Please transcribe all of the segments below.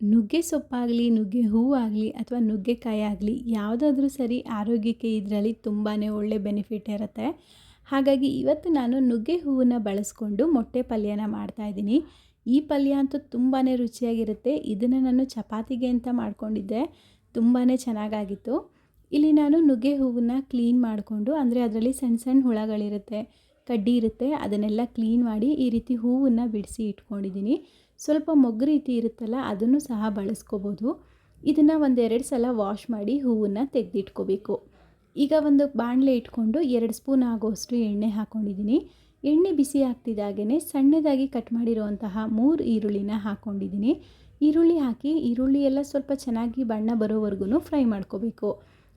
ನುಗ್ಗೆ ಸೊಪ್ಪಾಗಲಿ, ನುಗ್ಗೆ ಹೂವಾಗಲಿ ಅಥವಾ ನುಗ್ಗೆಕಾಯಿ ಆಗಲಿ ಯಾವುದಾದ್ರೂ ಸರಿ ಆರೋಗ್ಯಕ್ಕೆ ಇದರಲ್ಲಿ ತುಂಬಾ ಒಳ್ಳೆ ಬೆನಿಫಿಟ್ ಇರುತ್ತೆ. ಹಾಗಾಗಿ ಇವತ್ತು ನಾನು ನುಗ್ಗೆ ಹೂವನ್ನು ಬಳಸ್ಕೊಂಡು ಮೊಟ್ಟೆ ಪಲ್ಯನ ಮಾಡ್ತಾಯಿದ್ದೀನಿ ಈ ಪಲ್ಯ ಅಂತೂ ತುಂಬಾ ರುಚಿಯಾಗಿರುತ್ತೆ. ಇದನ್ನು ನಾನು ಚಪಾತಿಗೆ ಅಂತ ಮಾಡ್ಕೊಂಡಿದ್ದೆ. ತುಂಬಾ ಚೆನ್ನಾಗಾಗಿತ್ತು. ಇಲ್ಲಿ ನಾನು ನುಗ್ಗೆ ಹೂವನ್ನು ಕ್ಲೀನ್ ಮಾಡಿಕೊಂಡು, ಅಂದರೆ ಅದರಲ್ಲಿ ಸಣ್ಣ ಸಣ್ಣ ಹುಳಗಳಿರುತ್ತೆ. ಕಡ್ಡಿ ಇರುತ್ತೆ, ಅದನ್ನೆಲ್ಲ ಕ್ಲೀನ್ ಮಾಡಿ ಈ ರೀತಿ ಹೂವನ್ನು ಬಿಡಿಸಿ ಇಟ್ಕೊಂಡಿದ್ದೀನಿ. ಸ್ವಲ್ಪ ಮೊಗ್ಗು ರೀತಿ ಇರುತ್ತಲ್ಲ, ಅದನ್ನು ಸಹ ಬಳಸ್ಕೋಬೋದು. ಇದನ್ನು ಒಂದೆರಡು ಸಲ ವಾಶ್ ಮಾಡಿ ಹೂವನ್ನು ತೆಗೆದಿಟ್ಕೋಬೇಕು. ಈಗ ಒಂದು ಬಾಣಲೆ ಇಟ್ಕೊಂಡು ಎರಡು ಸ್ಪೂನ್ ಆಗೋಷ್ಟು ಎಣ್ಣೆ ಹಾಕ್ಕೊಂಡಿದ್ದೀನಿ ಎಣ್ಣೆ ಬಿಸಿ ಆಗ್ತಿದ್ದಾಗೇ ಸಣ್ಣದಾಗಿ ಕಟ್ ಮಾಡಿರುವಂತಹ ಮೂರು ಈರುಳ್ಳಿನ ಹಾಕ್ಕೊಂಡಿದ್ದೀನಿ ಈರುಳ್ಳಿ ಹಾಕಿ, ಈರುಳ್ಳಿ ಎಲ್ಲ ಸ್ವಲ್ಪ ಚೆನ್ನಾಗಿ ಬಣ್ಣ ಬರೋವರೆಗೂ ಫ್ರೈ ಮಾಡ್ಕೋಬೇಕು.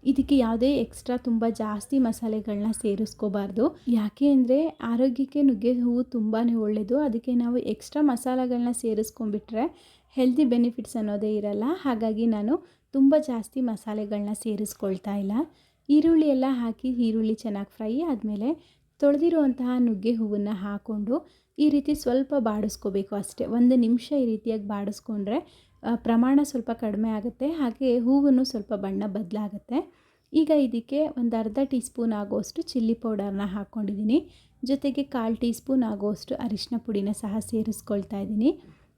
ಇದಕ್ಕೆ ಯಾವುದೇ ಎಕ್ಸ್ಟ್ರಾ ತುಂಬ ಜಾಸ್ತಿ ಮಸಾಲೆಗಳನ್ನ ಸೇರಿಸ್ಕೋಬಾರ್ದು. ಯಾಕೆ ಅಂದರೆ ಆರೋಗ್ಯಕ್ಕೆ ನುಗ್ಗೆ ಹೂವು ತುಂಬಾ ಒಳ್ಳೆಯದು ಅದಕ್ಕೆ ನಾವು ಎಕ್ಸ್ಟ್ರಾ ಮಸಾಲೆಗಳನ್ನ ಸೇರಿಸ್ಕೊಂಡ್ಬಿಟ್ರೆ ಹೆಲ್ದಿ ಬೆನಿಫಿಟ್ಸ್ ಅನ್ನೋದೇ ಇರಲ್ಲ. ಹಾಗಾಗಿ ನಾನು ತುಂಬ ಜಾಸ್ತಿ ಮಸಾಲೆಗಳನ್ನ ಸೇರಿಸ್ಕೊಳ್ತಾ ಇಲ್ಲ. ಈರುಳ್ಳಿ ಎಲ್ಲ ಹಾಕಿ ಈರುಳ್ಳಿ ಚೆನ್ನಾಗಿ ಫ್ರೈ ಆದಮೇಲೆ ತೊಳೆದಿರುವಂತಹ ನುಗ್ಗೆ ಹೂವನ್ನು ಹಾಕ್ಕೊಂಡು ಈ ರೀತಿ ಸ್ವಲ್ಪ ಬಾಡಿಸ್ಕೋಬೇಕು ಅಷ್ಟೇ. ಒಂದು ನಿಮಿಷ ಈ ರೀತಿಯಾಗಿ ಬಾಡಿಸ್ಕೊಂಡ್ರೆ ಪ್ರಮಾಣ ಸ್ವಲ್ಪ ಕಡಿಮೆ ಆಗುತ್ತೆ. ಹಾಗೆ ಹೂವನ್ನು ಸ್ವಲ್ಪ ಬಣ್ಣ ಬದಲಾಗುತ್ತೆ. ಈಗ ಇದಕ್ಕೆ ಒಂದು ಅರ್ಧ ಟೀ ಸ್ಪೂನ್ ಆಗೋಷ್ಟು ಚಿಲ್ಲಿ ಪೌಡರ್ನ ಹಾಕ್ಕೊಂಡಿದ್ದೀನಿ. ಜೊತೆಗೆ ಕಾಲು ಟೀ ಸ್ಪೂನ್ ಆಗೋಷ್ಟು ಅರಿಶಿನ ಪುಡಿನ ಸಹ ಸೇರಿಸ್ಕೊಳ್ತಾ ಇದ್ದೀನಿ.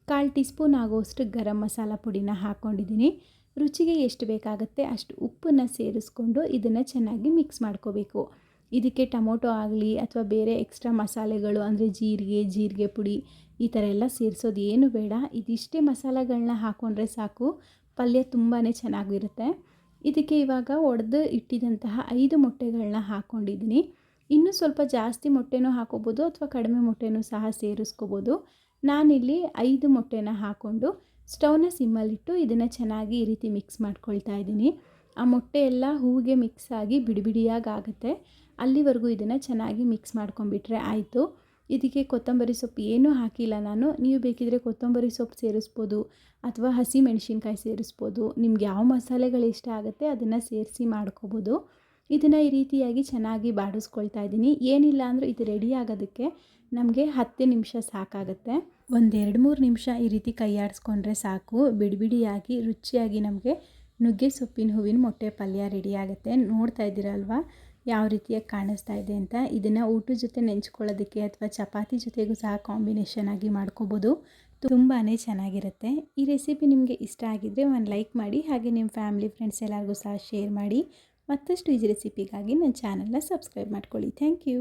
ಕಾಲು ಟೀ ಸ್ಪೂನ್ ಆಗೋಷ್ಟು ಗರಂ ಮಸಾಲ ಪುಡಿನ ಹಾಕ್ಕೊಂಡಿದ್ದೀನಿ. ರುಚಿಗೆ ಎಷ್ಟು ಬೇಕಾಗುತ್ತೆ ಅಷ್ಟು ಉಪ್ಪನ್ನು ಸೇರಿಸ್ಕೊಂಡು ಇದನ್ನು ಚೆನ್ನಾಗಿ ಮಿಕ್ಸ್ ಮಾಡ್ಕೋಬೇಕು. ಇದಕ್ಕೆ ಟೊಮೊಟೊ ಆಗಲಿ ಅಥವಾ ಬೇರೆ ಎಕ್ಸ್ಟ್ರಾ ಮಸಾಲೆಗಳು ಅಂದರೆ ಜೀರಿಗೆ ಜೀರಿಗೆ ಪುಡಿ ಈ ಥರ ಎಲ್ಲ ಸೇರಿಸೋದು ಏನು ಬೇಡ. ಇದಿಷ್ಟೇ ಮಸಾಲೆಗಳನ್ನ ಹಾಕ್ಕೊಂಡ್ರೆ ಸಾಕು. ಪಲ್ಯ ತುಂಬಾ ಚೆನ್ನಾಗಿರುತ್ತೆ. ಇದಕ್ಕೆ ಇವಾಗ ಒಡೆದು ಇಟ್ಟಿದಂತಹ ಐದು ಮೊಟ್ಟೆಗಳನ್ನ ಹಾಕ್ಕೊಂಡಿದ್ದೀನಿ ಇನ್ನೂ ಸ್ವಲ್ಪ ಜಾಸ್ತಿ ಮೊಟ್ಟೆನೂ ಹಾಕೋಬೋದು ಅಥವಾ ಕಡಿಮೆ ಮೊಟ್ಟೆನೂ ಸಹ ಸೇರಿಸ್ಕೋಬೋದು. ನಾನಿಲ್ಲಿ ಐದು ಮೊಟ್ಟೆನ ಹಾಕ್ಕೊಂಡು ಸ್ಟವ್ನ ಸಿಮ್ಮಲ್ಲಿಟ್ಟು ಇದನ್ನು ಚೆನ್ನಾಗಿ ಈ ರೀತಿ ಮಿಕ್ಸ್ ಮಾಡ್ಕೊಳ್ತಾ ಇದ್ದೀನಿ. ಆ ಮೊಟ್ಟೆ ಎಲ್ಲ ಹೂವಿಗೆ ಮಿಕ್ಸ್ ಆಗಿ ಬಿಡಿ ಬಿಡಿಯಾಗಿ ಆಗುತ್ತೆ. ಅಲ್ಲಿವರೆಗೂ ಇದನ್ನು ಚೆನ್ನಾಗಿ ಮಿಕ್ಸ್ ಮಾಡ್ಕೊಂಡ್ಬಿಟ್ರೆ ಆಯಿತು. ಇದಕ್ಕೆ ಕೊತ್ತಂಬರಿ ಸೊಪ್ಪು ಏನೂ ಹಾಕಿಲ್ಲ ನಾನು. ನೀವು ಬೇಕಿದ್ರೆ ಕೊತ್ತಂಬರಿ ಸೊಪ್ಪು ಸೇರಿಸ್ಬೋದು ಅಥವಾ ಹಸಿ ಮೆಣಸಿನ್ಕಾಯಿ ಸೇರಿಸ್ಬೋದು. ನಿಮ್ಗೆ ಯಾವ ಮಸಾಲೆಗಳು ಇಷ್ಟ ಆಗುತ್ತೆ ಅದನ್ನು ಸೇರಿಸಿ ಮಾಡ್ಕೋಬೋದು. ಇದನ್ನು ಈ ರೀತಿಯಾಗಿ ಚೆನ್ನಾಗಿ ಬಾಡಿಸ್ಕೊಳ್ತಾ ಇದ್ದೀನಿ. ಏನಿಲ್ಲ ಅಂದರೂ ಇದು ರೆಡಿ ಆಗೋದಕ್ಕೆ ನಮಗೆ ಹತ್ತು ನಿಮಿಷ ಸಾಕಾಗುತ್ತೆ. ಒಂದೆರಡು ಮೂರು ನಿಮಿಷ ಈ ರೀತಿ ಕೈ ಆಡಿಸ್ಕೊಂಡ್ರೆ ಸಾಕು. ಬಿಡಿ ಬಿಡಿಯಾಗಿ, ರುಚಿಯಾಗಿ ನಮಗೆ ನುಗ್ಗೆ ಸೊಪ್ಪಿನ ಹೂವಿನ ಮೊಟ್ಟೆ ಪಲ್ಯ ರೆಡಿ ಆಗುತ್ತೆ. ನೋಡ್ತಾ ಇದ್ದೀರಲ್ವಾ? ಯಾವ ರೀತಿಯಾಗಿ ಕಾಣಿಸ್ತಾ ಇದೆ ಅಂತ. ಇದನ್ನು ಊಟದ ಜೊತೆ ನೆಂಚ್ಕೊಳ್ಳೋದಕ್ಕೆ ಅಥವಾ ಚಪಾತಿ ಜೊತೆಗೂ ಸಹ ಕಾಂಬಿನೇಷನ್ ಆಗಿ ಮಾಡ್ಕೋಬೋದು. ತುಂಬಾ ಚೆನ್ನಾಗಿರುತ್ತೆ. ಈ ರೆಸಿಪಿ ನಿಮಗೆ ಇಷ್ಟ ಆಗಿದ್ದರೆ ಒಂದು ಲೈಕ್ ಮಾಡಿ, ಹಾಗೆ ನಿಮ್ಮ ಫ್ಯಾಮಿಲಿ ಫ್ರೆಂಡ್ಸ್ ಎಲ್ಲರಿಗೂ ಸಹ ಶೇರ್ ಮಾಡಿ. ಮತ್ತಷ್ಟು ಈಜಿ ರೆಸಿಪಿಗಾಗಿ ನನ್ನ ಚಾನಲ್ನ ಸಬ್ಸ್ಕ್ರೈಬ್ ಮಾಡ್ಕೊಳ್ಳಿ. Thank you